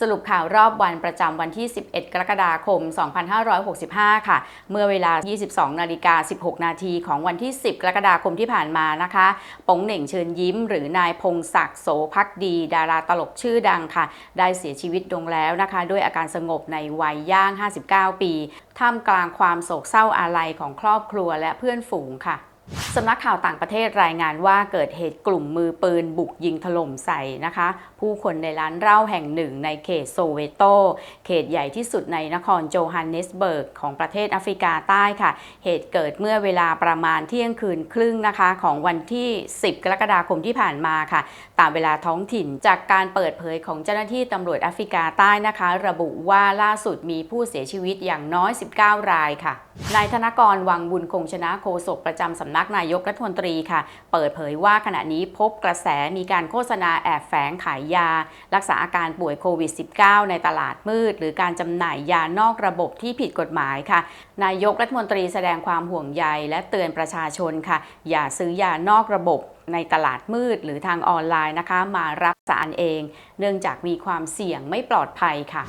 สรุปข่าวรอบวันประจำวันที่ 11 กรกฎาคม 2565 ค่ะ เมื่อเวลา 22 นาฬิกา 16 นาทีของวันที่ 10 กรกฎาคมที่ผ่านมานะคะปงเหน่งเชิญยิ้ม หรือนายพงศักดิ์โสพักดี ดาราตลกชื่อดังค่ะ ได้เสียชีวิตลงแล้วนะคะ ด้วยอาการสงบในวัยย่าง 59 ปี ท่ามกลางความโศกเศร้าอาลัยของครอบครัวและเพื่อนฝูงค่ะ สำนักข่าวต่างประเทศรายงานว่าเกิดเหตุกลุ่มมือปืนบุกยิงถล่มใส่นะคะ ผู้คนในร้านเหล้าแห่งหนึ่งในเขตโซเวโต เขตใหญ่ที่สุดในนครโจฮันเนสเบิร์กของประเทศแอฟริกาใต้ค่ะ เหตุเกิดเมื่อเวลาประมาณเที่ยงคืนครึ่งนะคะ ของวันที่ 10 กรกฎาคมที่ผ่านมาค่ะ ตามเวลาท้องถิ่นจากการเปิดเผยของเจ้าหน้าที่ตำรวจแอฟริกาใต้นะคะ ระบุว่าล่าสุดมีผู้เสียชีวิตอย่างน้อย 19 รายค่ะนายธนกรวังบุญคงชนะโฆษกประจำสำนักนายายกรัฐมนตรีค่ะ เปิดเผยว่าขณะนี้พบกระแสมีการโฆษณาแอบแฝงขายยา รักษาอาการป่วยโควิด -19 ในตลาดมืด หรือการจำหน่ายยานอกระบบที่ผิดกฎหมายค่ะ นายกรัฐมนตรีแสดงความห่วงใยและเตือนประชาชนค่ะ อย่าซื้อยานอกระบบในตลาดมืดหรือทางออนไลน์นะคะ มารับสารเอง เนื่องจากมีความเสี่ยงไม่ปลอดภัยค่ะ